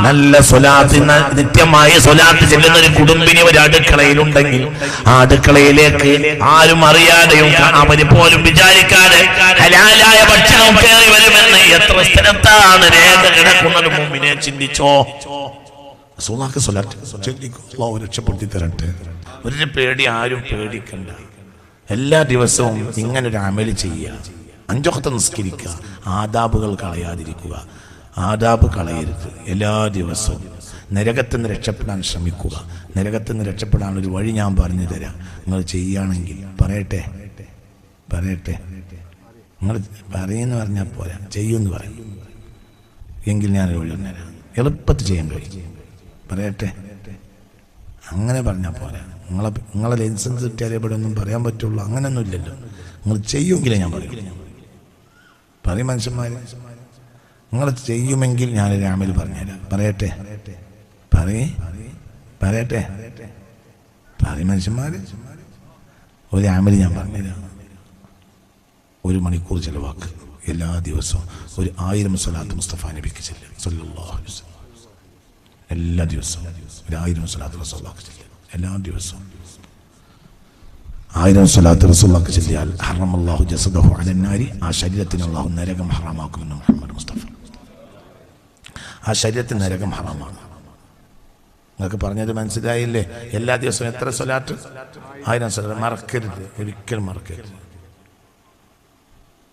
നല്ല സ്വലാത്ത് നിത്യമായ സ്വലാത്ത് ചെല്ലുന്ന ഒരു കുടുംബിനി ഒരു അടുക്കളയിലുണ്ടെങ്കിൽ ആ അടുക്കളയിലേക്ക് ആരും അറിയാതെയും അവർ പോലും വിചാരിക്കാതെ ഹലാലായ ഭക്ഷണം കയറി വരുമെന്ന് എത്ര സ്ഥലത്താണ് രേഖ കിടക്കുന്നത് മുമ്പിനെ ചിന്തിച്ചോ. അല്ലാഹു രക്ഷപ്പെടുത്തി തരട്ടെ. ഒരു പേടി ആരും പേടിക്കണ്ട. എല്ലാ ദിവസവും ഇങ്ങനൊരു അമൽ ചെയ്യുക. അഞ്ചൊക്കത്തെ നിസ്കരിക്കുക. ആദാബുകൾ കളയാതിരിക്കുക. ആദാബ് കളയരുത്. എല്ലാ ദിവസവും നരകത്തിൽ നിന്ന് രക്ഷപ്പെടാൻ ശ്രമിക്കുക. നരകത്തിൽ നിന്ന് രക്ഷപ്പെടാൻ ഒരു വഴി ഞാൻ പറഞ്ഞു തരാം. നിങ്ങൾ ചെയ്യുകയാണെങ്കിൽ പറയട്ടെ? പറയട്ടെ? നിങ്ങൾ പറയുമെന്ന് പറഞ്ഞാൽ പോരാ. ചെയ്യുമെന്ന് പറയും. എങ്കിൽ ഞാൻ വഴി തരാം എളുപ്പത്തിൽ ചെയ്യാൻ കഴിയും. പറയട്ടെ? അങ്ങനെ പറഞ്ഞാൽ പോരാ. നിങ്ങളെ നിങ്ങളെ ലൈസൻസ് കിട്ടിയാലേ ഇവിടെ ഒന്നും പറയാൻ പറ്റുള്ളൂ. അങ്ങനെയൊന്നും ഇല്ലല്ലോ. നിങ്ങൾ ചെയ്യുമെങ്കിലേ ഞാൻ പറയും. പറയും മനുഷ്യന്മാര്. നിങ്ങൾ ചെയ്യുമെങ്കിൽ ഞാൻ രാമയിൽ പറഞ്ഞുതരാം. പറയട്ടെ. പറയേ. പറയട്ടെ. പറയും മനുഷ്യന്മാര്. ഒരു രാമിൽ ഞാൻ പറഞ്ഞുതരാം. ഒരു മണിക്കൂർ ചിലവാക്ക്. എല്ലാ ദിവസവും. ഒരു ആയിരം സ്വലാത്ത് മുസ്തഫ നബിക്ക് ചെല്ലും. എല്ലാ ദിവസവും. ഒരു ആയിരം സ്വലാത്ത് മുസ്തഫാക്ക് ചെല്ലും. എല്ലാ ദിവസവും. ആയിരം സ്വലാത്ത് റസൂലുള്ളാഹിക്ക് ചെല്ലിയാൽ അള്ളാഹു ജസദഹു അലന്നാരി. ആ ശരീരത്തിന് അള്ളാഹു നരകം ഹറാമാക്കുമെന്ന് മുഹമ്മദ് മുസ്തഫ. ആ ശരീരത്തിന് നരകം ഹറാമാണ്. നിങ്ങൾക്ക് പറഞ്ഞത് മനസ്സിലായില്ലേ? എല്ലാ ദിവസവും എത്ര സ്വലാത്ത്? ആയിരം സ്വലാത്ത്. മറക്കരുത്. ഒരിക്കലും മറക്കരുത്.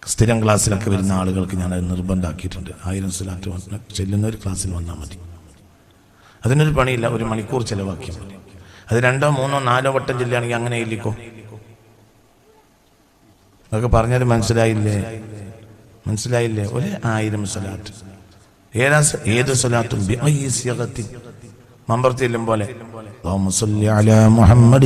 സ്ഥിരം ക്ലാസ്സിലൊക്കെ വരുന്ന ആളുകൾക്ക് ഞാൻ അത് നിർബന്ധമാക്കിയിട്ടുണ്ട് ആയിരം സ്വലാത്ത് ചെല്ലുന്ന ഒരു ക്ലാസ്സിൽ വന്നാൽ മതി. അതിനൊരു പണിയില്ല. ഒരു മണിക്കൂർ ചിലവാക്കിയാൽ മതി. അത് രണ്ടോ മൂന്നോ നാലോ വട്ടം ചെല്ലുകയാണെങ്കിൽ അങ്ങനെ ഇല്ലിക്കോ അതൊക്കെ പറഞ്ഞാൽ മനസ്സിലായില്ലേ? മനസ്സിലായില്ലേ? ഒരേ ആയിരം സ്വലാത്ത്. ഏതാ ഏത് സ്വലാത്തും മമ്പർത്തിയിലും പോലെ. മുഹമ്മദ്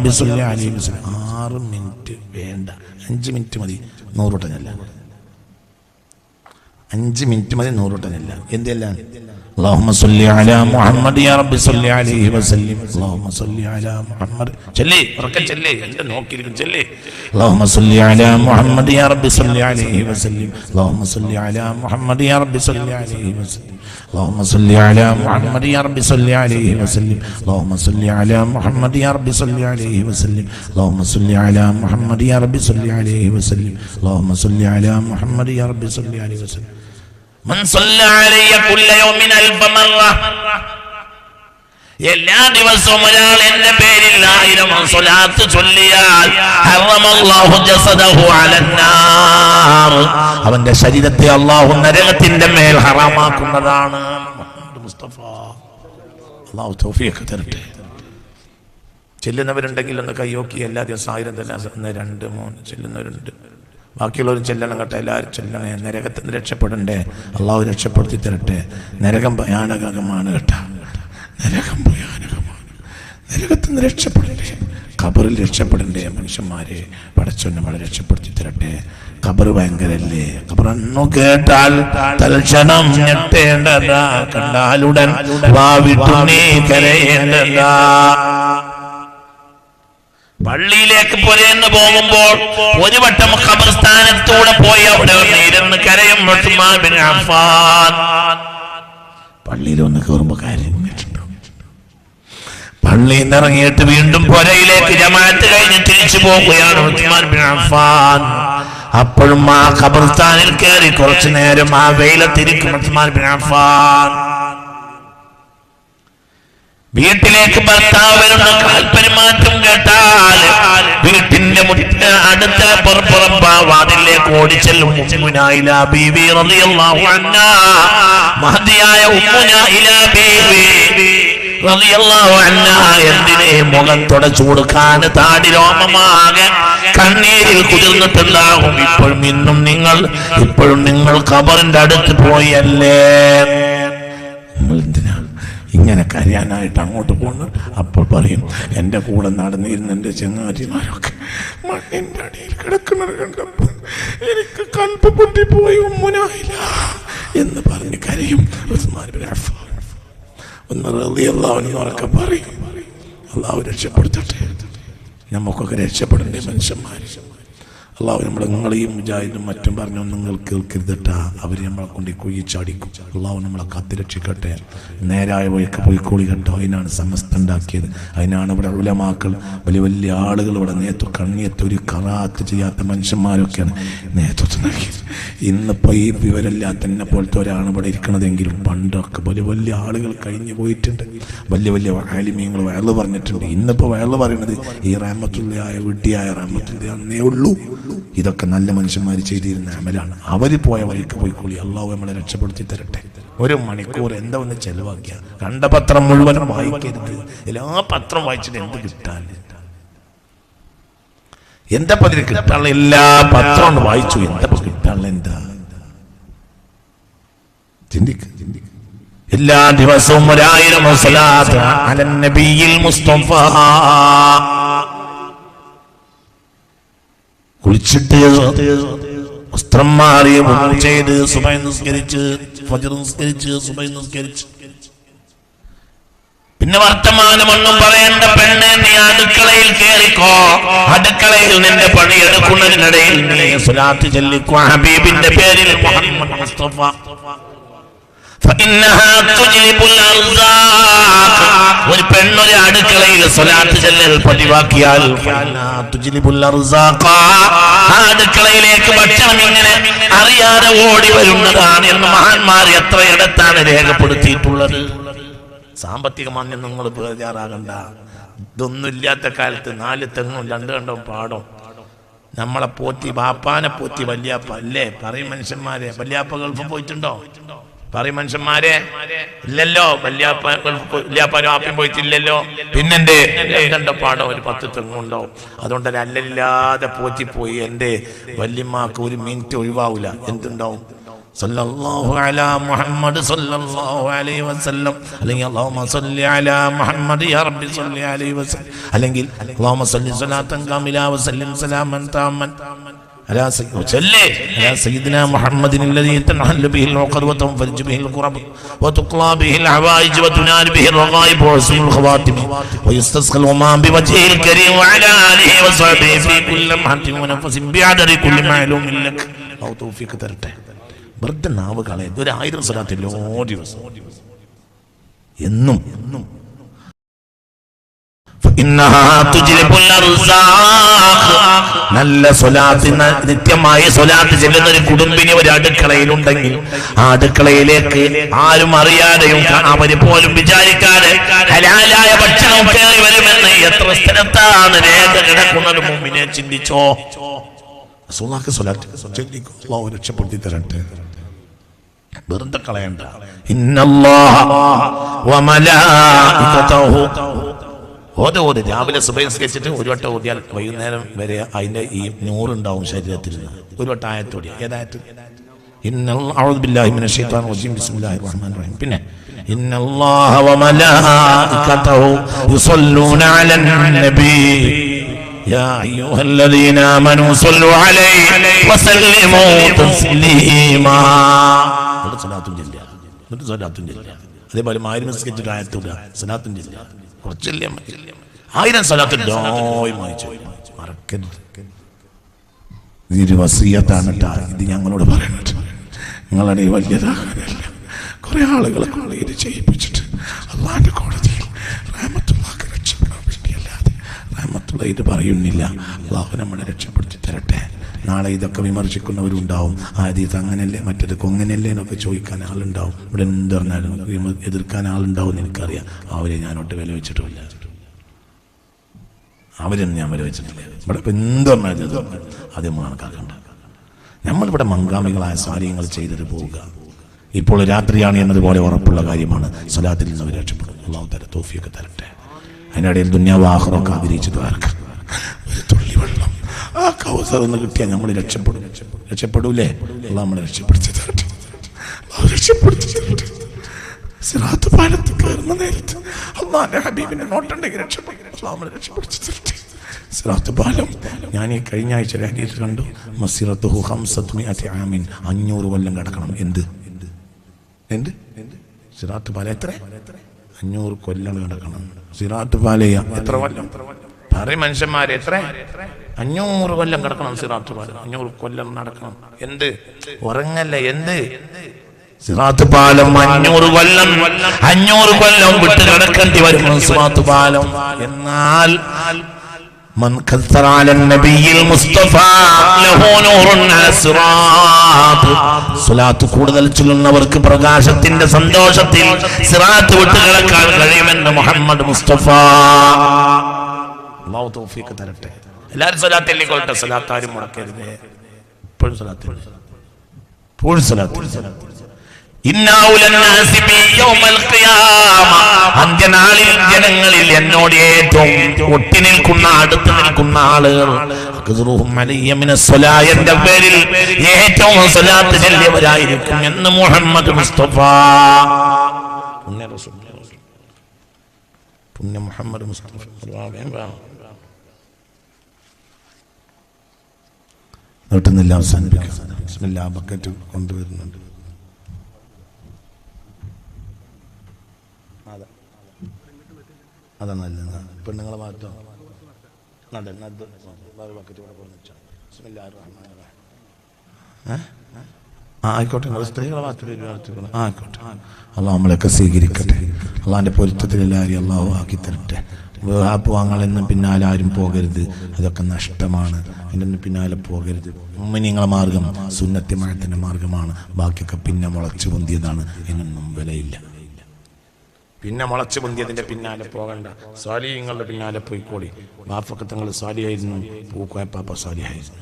റബ്ബി ആറ് മിനിറ്റ് വേണ്ട. അഞ്ച് മിനിറ്റ് മതി. നൂറ് വട്ടം ഞാൻ അഞ്ച് മിനിറ്റ് മതി നൂറുട്ടനല്ല എന്തെല്ലാം اللهم صل على محمد يا رب صل عليه وسلم اللهم صل على محمد ചെല്ലേ ഉറക്കം ചെല്ലേ എന്റെ നോക്കിയിരിക്കും ചെല്ലേ اللهم صل على محمد يا رب صل عليه وسلم اللهم صل على محمد يا رب صل عليه وسلم اللهم صل على محمد يا رب صل عليه وسلم اللهم صل على محمد يا رب صل عليه وسلم اللهم صل على محمد يا رب صل عليه وسلم اللهم صل على محمد يا رب صل عليه وسلم എല്ലാ ദിവസവും ഒരാൾ എന്റെ പേരിൽ ആയിരം സ്വലാത്ത് ചൊല്ലിയാൽ അവന്റെ ശരീരത്തെ അള്ളാഹു നരകത്തിന്റെ മേൽ ഹറാമാക്കുന്നതാണ് മുസ്തഫ. തരട്ടെ. ചെല്ലുന്നവരുണ്ടെങ്കിൽ ഒന്ന് കൈയോക്കി എല്ലാ ദിവസവും ആയിരം തന്നെ. രണ്ട് മൂന്ന് ചെല്ലുന്നവരുണ്ട്. ബാക്കിയുള്ളവരും ചെല്ലണം കേട്ടോ എല്ലാവരും ചെല്ലണേ. നരകത്തിൽ നിന്ന് രക്ഷപ്പെടണ്ടേ? അള്ളാഹു രക്ഷപ്പെടുത്തി തരട്ടെ. നരകം ഭയാനകമാണ് കേട്ടോ. നരകം ഭയാനകമാണ്. നരകത്തിൽ നിന്ന് രക്ഷപ്പെടണ്ടേ? ഖബറിൽ രക്ഷപ്പെടണ്ടേ മനുഷ്യന്മാരെ? പടച്ചൊന്നെ നമ്മളെ രക്ഷപ്പെടുത്തി തരട്ടെ. ഖബർ ഭയങ്കരല്ലേ? ഖബർ എന്നു കേട്ടാൽ തൽക്ഷണം ഞെട്ടേണ്ടതാ. കണ്ടാലുടൻ വാവിട്ടു നീ കരയേണ്ടതാ. പള്ളിയിലേക്ക് പുരയെന്ന് പോകുമ്പോൾ ഒരു വട്ടം ഖബർസ്ഥാനത്തൂടെ പോയി അവിടെ ഇരുന്ന് കരയും പള്ളിയിൽ ഒന്ന് കയറുമ്പോ കാര്യം പള്ളിയിൽ നിന്ന് വീണ്ടും പുരയിലേക്ക് ജമാഅത്ത് കഴിഞ്ഞ് തിരിച്ചു പോകുകയാണ് ഉസ്മാൻ ബിൻ അപ്പോഴും ആ ഖബർസ്ഥാനിൽ കയറി കുറച്ചു നേരം ആ വെയിലത്തിരിക്കും ഉസ്മാൻ ബിൻ അഫ്ഫാൻ. വീട്ടിലേക്ക് ഭർത്താവ് വരുന്ന കാൽപരിമാറ്റം കേട്ടാൽ വീട്ടിന്റെ മുറ്റ അടുത്ത പുറപ്പുറപ്പാവാതിലേക്ക് ഓടിച്ചെല്ലും. അൻഹാ. എന്തിനെ മുഖം തുടച്ചു കൊടുക്കാൻ താടി രോമമാകെ കണ്ണീരിൽ കുതിർന്നിട്ടുണ്ടാകും. ഇപ്പോഴും ഇന്നും നിങ്ങൾ ഇപ്പോഴും നിങ്ങൾ ഖബറിന്റെ അടുത്ത് പോയല്ലേ? ഇങ്ങനെ കരയാനായിട്ട് അങ്ങോട്ട് പോകുന്നു അപ്പോൾ പറയും എന്റെ കൂടെ നടന്നിരുന്ന എന്റെ ചങ്ങാതിമാരൊക്കെ മണ്ണിന്റെ അടിയിൽ കിടക്കുന്നത് കണ്ടപ്പോൾ എനിക്ക് കൽപ്പ് പൊട്ടിപ്പോയി ഉമ്മനായില്ല എന്ന് പറഞ്ഞ് കരയും. ഒന്ന് റളിയല്ലാഹു ഉറക്കെ പറയും. അള്ളാഹു രക്ഷപ്പെടുത്തട്ടെ. നമുക്കൊക്കെ രക്ഷപ്പെടേണ്ട മനുഷ്യന്മാർ അള്ളാഹു നമ്മളെ നിങ്ങളെയും മുജാഹിദും മറ്റും പറഞ്ഞു നിങ്ങൾ കേൾക്കരുതട്ടാ. അവർ നമ്മളെ കൊണ്ട് ഈ കുഴി ചാടിക്കും. അള്ളാഹു നമ്മളെ കാത്തി രക്ഷിക്കട്ടെ. നേരായ വഴിക്ക് പോയിക്കോളി കേട്ടോ അതിനാണ് സമസ്ത ഉണ്ടാക്കിയത്. അതിനാണ് ഇവിടെ ഉലമാക്കൾ വലിയ വലിയ ആളുകൾ ഇവിടെ നേതൃത്വം കണ്ണിയത്തെ ഒരു കറാത്ത് ചെയ്യാത്ത മനുഷ്യന്മാരൊക്കെയാണ് നേതൃത്വം നൽകിയത്. ഇന്നിപ്പോൾ ഈ വിവരമില്ലാത്ത എന്നെ പോലത്തെ ഒരാണ് ഇവിടെ ഇരിക്കണതെങ്കിലും പണ്ടൊക്കെ വലിയ വലിയ ആളുകൾ കഴിഞ്ഞു പോയിട്ടുണ്ട്. വലിയ വലിയ ആലിമ്യങ്ങൾ വയറ് പറഞ്ഞിട്ടുണ്ട് ഇന്നിപ്പോൾ വയറ് പറയുന്നത് ഈ റാമത്തുള്ളയായ വിട്ടിയായ റാമത്തുള്ള അന്നേ ഉള്ളൂ. ഇതൊക്കെ നല്ല മനുഷ്യന്മാർ ചെയ്തിരുന്ന അമലാണ്. അവർ പോയ വഴിക്ക് പോയിക്കോളി. അള്ളാഹു നമ്മളെ രക്ഷപ്പെടുത്തി തരട്ടെ. ഒരു മണിക്കൂർ എന്താ ഒന്ന് ചെലവാക്കിയ? കണ്ട പത്രം മുഴുവനും വായിക്കരുത്. എല്ലാ പത്രം വായിച്ചിട്ട് എന്ത് കിട്ടാൻ? എന്താ പതിന് കിട്ടാനുള്ള എല്ലാ പത്രവും വായിച്ചു. എന്താ കിട്ടാനുള്ള എന്താ? ചിന്തിക്ക. എല്ലാ ദിവസവും ഒരായിരം മുസ്തഫ. കുളിച്ചിട്ട് വസ്ത്രം മാറി ചെയ്ത് സുബൈ നിസ്കരിച്ച് ഫജർ നിസ്കരിച്ച് സുബൈ നിസ്കരിച്ച്. പിന്നെ വർത്തമാനമൊന്നും പറയേണ്ട പെണ്ണെ നീ അടുക്കളയിൽ കേറിക്കോ. അടുക്കളയിൽ നിന്റെ പണിയെടുക്കുന്നതിനിടയിൽ നീ സുലാത്ത് ചെല്ലിക്കോ. ഹബീബിന്റെ പേരിൽ മുഹമ്മദ് മുസ്തഫ. ഒരു പെണ്ണൊരു അടുക്കളയിൽ സ്വലാത്ത് ചെല്ലൽ പതിവാക്കിയാൽ അടുക്കളയിലേക്ക് ഭക്ഷണം ഇങ്ങനെ അറിയാതെ ഓടി വരുന്നതാണ് എന്ന് മഹാന്മാർ എത്രയിടത്താണ് രേഖപ്പെടുത്തിയിട്ടുള്ളത്? സാമ്പത്തികമാന്യം നിങ്ങൾ ബേജാറാകണ്ട. ഇതൊന്നുമില്ലാത്ത കാലത്ത് നാല് തെങ്ങും രണ്ട് കണ്ടോ പാടും നമ്മളെ പോറ്റി ബാപ്പാനെ പോറ്റി വല്യാപ്പ അല്ലേ? പറയും മനുഷ്യന്മാരെ. വല്യാപ്പ ഗൾഫ് പോയിട്ടുണ്ടോ? പറയും മനുഷ്യന്മാരെ ഇല്ലല്ലോ വല്യാപ്പാനും ആപ്പിയും പോയിട്ടില്ലല്ലോ. പിന്നെന്റെ കണ്ട പാടോ ഒരു പത്ത് തെങ്ങുണ്ടാവും. അതുകൊണ്ട് അല്ലല്ലാതെ പോറ്റിപ്പോയി എന്റെ വല്യമ്മക്ക് ഒരു മിനിറ്റ് ഒഴിവാവില്ല എന്തുണ്ടാവും? അല്ലെങ്കിൽ على سيد وسلم على سيدنا محمد الذي تنحل به العقد وتنفرج به الكرب وتقلى به الحوائج وتنال به الرغائب وحسن الخواتم ويستسقى الغمام بوجهه الكريم وعلى اله وصحبه في كل لمحة ونفس بعدد كل معلوم لك او توفيق തരട്ടെ വെറുതെ നാവ് കളയത് ഒരു ആയിരം സ്ഥലത്ത് എല്ലാ ദിവസവും എന്നും എന്നും فإنها تجلب الأرزاق. നല്ല സ്വലാത്ത് നിത്യമായി സ്വലാത്ത് ചെല്ലുന്ന ഒരു കുടുംബിനി ഒരു അടുക്കളയിലുണ്ടെങ്കിൽ ആ അടുക്കളയിലേക്ക് ആരും അറിയാതെയും അവർ പോലും വിചാരിക്കാതെ ഹലാലായ ഭക്ഷണം കയറി വരുമെന്ന് എത്ര സ്ഥലത്താണ് രേഖ കിടക്കുന്നത് മുമ്പിനെ ചിന്തിച്ചോ? റസൂലുള്ളാഹിക്ക് സ്വലാത്ത് വെറുതെ കളയണ്ട. ഇന്നല്ലാഹ ഓരോ ഓരോ രാവിലെ സുബഹിസ്കരിച്ചിട്ട് ഒരു വട്ടം ഓതിയാൽ വൈകുന്നേരം വരെ അതിന്റെ ഈ നൂറുണ്ടാവും ശരീരത്തിൽ ഒരു വട്ടം ആയത്തോടി ഏതായത് ഇന്നൽ- അഊദു ബില്ലാഹി മിനശ് ശൈത്വാനിർ റജീം. ബിസ്മില്ലാഹിർ റഹ്മാനിർ റഹീം. പിന്നെ ഇന്നല്ലാഹ വമലായികതഹു യുസല്ലൂന അലൻ നബി يا أيها الذين آمنوا صلوا عليه وسلموا تسليما എന്നിട്ട് സലാത്തും ചെല്ലുക എന്നിട്ട് സലാത്തും ചെല്ലുക അതേപോലെ ആയിരം നിസ്കരിച്ചിട്ട് ആയത്തൂല സലാത്തും ചെല്ലുക കുറച്ചല്ലേ ആയിരം ഡോയുമായി മറക്കരുത്. ഇതൊരു വസീയത്താണ് ഇത് ഞങ്ങളോട് പറയുന്നത് നിങ്ങളുടെ വലിയതാകാനല്ല കുറെ ആളുകളെ കൊണ്ട് ഇത് ചെയ്യിപ്പിച്ചിട്ട് അള്ളാന്റെ കോടതിയിൽ റാമത്തുള്ളാക്ക് രക്ഷപ്പെടാൻ വേണ്ടിയല്ലാതെ റാമത്തുള്ള ഇത് പറയുന്നില്ല. അള്ളാഹു നമ്മളെ രക്ഷപ്പെടുത്തി തരട്ടെ. നാളെ ഇതൊക്കെ വിമർശിക്കുന്നവരുണ്ടാവും. ആദ്യത്തെ അങ്ങനെയല്ലേ മറ്റേത് കൊങ്ങനല്ലേ എന്നൊക്കെ ചോദിക്കാൻ ആളുണ്ടാവും. ഇവിടെ എന്ത് പറഞ്ഞാലും വിമ- എതിർക്കാൻ ആളുണ്ടാവും എനിക്കറിയാം. അവരെ ഞാനോട്ട് വില വെച്ചിട്ടുമില്ല. അവരൊന്നും ഞാൻ വില വെച്ചിട്ടില്ല. ഇവിടെ ഇപ്പം എന്ത് പറഞ്ഞാലും നമ്മൾ കണക്കാക്കണ്ട. നമ്മളിവിടെ മങ്കാമികളായ സാരിയങ്ങൾ ചെയ്തിട്ട് പോവുക. ഇപ്പോൾ രാത്രിയാണ് എന്നതുപോലെ ഉറപ്പുള്ള കാര്യമാണ്. സ്വലാത്തിൽ നിന്ന് രക്ഷപ്പെടും. അള്ളാഹു തരട്ടെ. അതിനിടയിൽ ദുന്യാവാഹറൊക്കെ തുള്ളി വെള്ളം ആ കൗസർ ഒന്ന് കിട്ടിയാൽ നമ്മൾ രക്ഷപ്പെടും. രക്ഷപ്പെടൂലേ? അള്ളാഹ് നമ്മളെ രക്ഷപ്പെടുത്തി തരട്ടെ. രക്ഷപ്പെടുത്തി തരട്ടെ. സിറാത്ത് പാലത്ത് കയറുന്ന നേരത്ത് അള്ളാന്റെ ഹബീബിനെ നോട്ടുണ്ടെങ്കിൽ രക്ഷപ്പെടും. അള്ളാഹ് രക്ഷപ്പെടുത്തി തരട്ടെ. സിറാത്ത് പാലം ഞാൻ ഈ കഴിഞ്ഞ ആഴ്ച ഹദീസ് കണ്ടു. മസിറത്ത് ആമിൻ. അഞ്ഞൂറ് കൊല്ലം കിടക്കണം. എന്ത്? എന്ത്? സിറാത്ത് പാല എത്ര? അഞ്ഞൂറ് കൊല്ലം കിടക്കണം. സിറാത്ത് പാലയ എത്ര കൊല്ലം? പറയും മനുഷ്യന്മാരെ എത്ര അഞ്ഞൂറ് കൊല്ലം കിടക്കണം സിറാത്ത് പാല അഞ്ഞൂറ് കൊല്ലം നടക്കണം എന്ത് ഉറങ്ങല്ല എന്ത് സിറാത്ത് പാലം അഞ്ഞൂറ് കൊല്ലം അഞ്ഞൂറ് കൊല്ലം വിട്ട് കിടക്കേണ്ടി വരും സിറാത്ത് പാലം എന്നാൽ من كثر على النبي المصطفى له نور على الصراط സ്വലാത്ത് കൂടുതൽ ചൊല്ലുന്നവർക്ക് പ്രകാശത്തിന്റെ സന്തോഷത്തിൽ സിറാത്ത് വിട്ട് കിടക്കാൻ കഴിയുമെന്ന് മുഹമ്മദ് മുസ്തഫ അള്ളാഹു തോഫിയൊക്കെ തരട്ടെ. എല്ലാവരും സ്വലാത്ത് എല്ലിക്കൊള്ളട്ടെ സ്വലാത്താരും മുടക്കരുത്. സ്വലാത്ത് ഇന്നാവുലന്നാസി യൗമൽ ഖിയാമ. അന്ത്യനാളിൽ ജനങ്ങളിൽ എന്നോട് ഏറ്റവും ഒട്ടി നിൽക്കുന്ന അടുത്ത് നിൽക്കുന്ന ആളുകൾ എന്റെ പേരിൽ ഏറ്റവും സ്വലാത്ത് ചെല്ലിയവരായിരിക്കും എന്ന് മുഹമ്മദ് മുസ്തഫ. പുണ്യ മുഹമ്മദ് മുസ്തഫ. നീട്ടുന്നില്ല അവസാനിപ്പിക്കാം ബിസ്മില്ലാ ബക്കറ്റ് കൊണ്ടുവരുന്നുണ്ട്. അതെ. അതാ നല്ലത്. പെണ്ണുങ്ങളെ മാറ്റം നല്ലത് ബക്കറ്റ് കൊണ്ടു. ആ ആയിക്കോട്ടെ. നിങ്ങൾ സ്ത്രീകളെ ആ ആയിക്കോട്ടെ. അള്ളാഹ് നമ്മളെയൊക്കെ സ്വീകരിക്കട്ടെ. അള്ളാഹിന്റെ പൊരുത്തത്തിൽ എല്ലാവരും അള്ളാഹു ആക്കി തരട്ടെ വാങ്ങളെന്നും പിന്നാലെ ആരും പോകരുത്. അതൊക്കെ നഷ്ടമാണ്. അതിന്റെ പിന്നാലെ പോകരുത്. ഉമ്മനിങ്ങളെ മാർഗം സുന്നത്തി മഴത്തിന്റെ മാർഗമാണ്. ബാക്കിയൊക്കെ പിന്നെ മുളച്ചു പൊന്തിയതാണ്. ഇതിനൊന്നും വിലയില്ല. പിന്നെ മുളച്ചു പൊന്തിയതിന്റെ പിന്നാലെ പോകണ്ട. സ്വാലിയങ്ങളുടെ പിന്നാലെ പോയിക്കോളി. ബാഫൊക്കെ തങ്ങൾ സ്വാലിയായിരുന്നു പൂക്കോയ പാപ്പ സ്വാലിയായിരുന്നു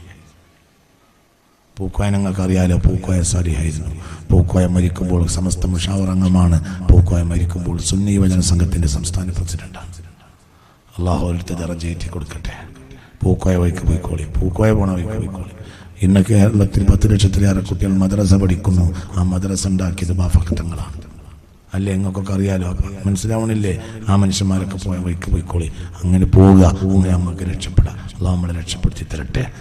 പൂക്കോയ നിങ്ങൾക്ക് അറിയാലോ പൂക്കോയ സ്വാലിഹായിരുന്നു. പൂക്കോയ മരിക്കുമ്പോൾ സമസ്ത മുഷാവർ അംഗമാണ് പൂക്കോയ മരിക്കുമ്പോൾ സുന്നി യുവജന സംഘത്തിന്റെ സംസ്ഥാന പ്രസിഡന്റാണ്. അള്ളാഹു അടുത്ത് ദറജയേറ്റി കൊടുക്കട്ടെ. പൂക്കോയ വഴിക്ക് പോയിക്കോളി. പൂക്കോയ പോണ വഴിക്ക് പോയിക്കോളി. ഇന്ന് കേരളത്തിൽ പത്ത് ലക്ഷത്തിലേറെ കുട്ടികൾ മദ്രസ പഠിക്കുന്നു. ആ മദ്രസ ഉണ്ടാക്കിയത് ബാഫക്കത്തങ്ങളാണ് അല്ലേ? നിങ്ങൾക്കൊക്കെ അറിയാലോ. മനസ്സിലാവണില്ലേ? ആ മനുഷ്യന്മാരൊക്കെ പോയ വഴിക്ക് പോയിക്കോളി. അങ്ങനെ പോവുക. അങ്ങനെ നമുക്ക് രക്ഷപ്പെടാം. അള്ളാഹ് നമ്മളെ രക്ഷപ്പെടുത്തി തരട്ടെ.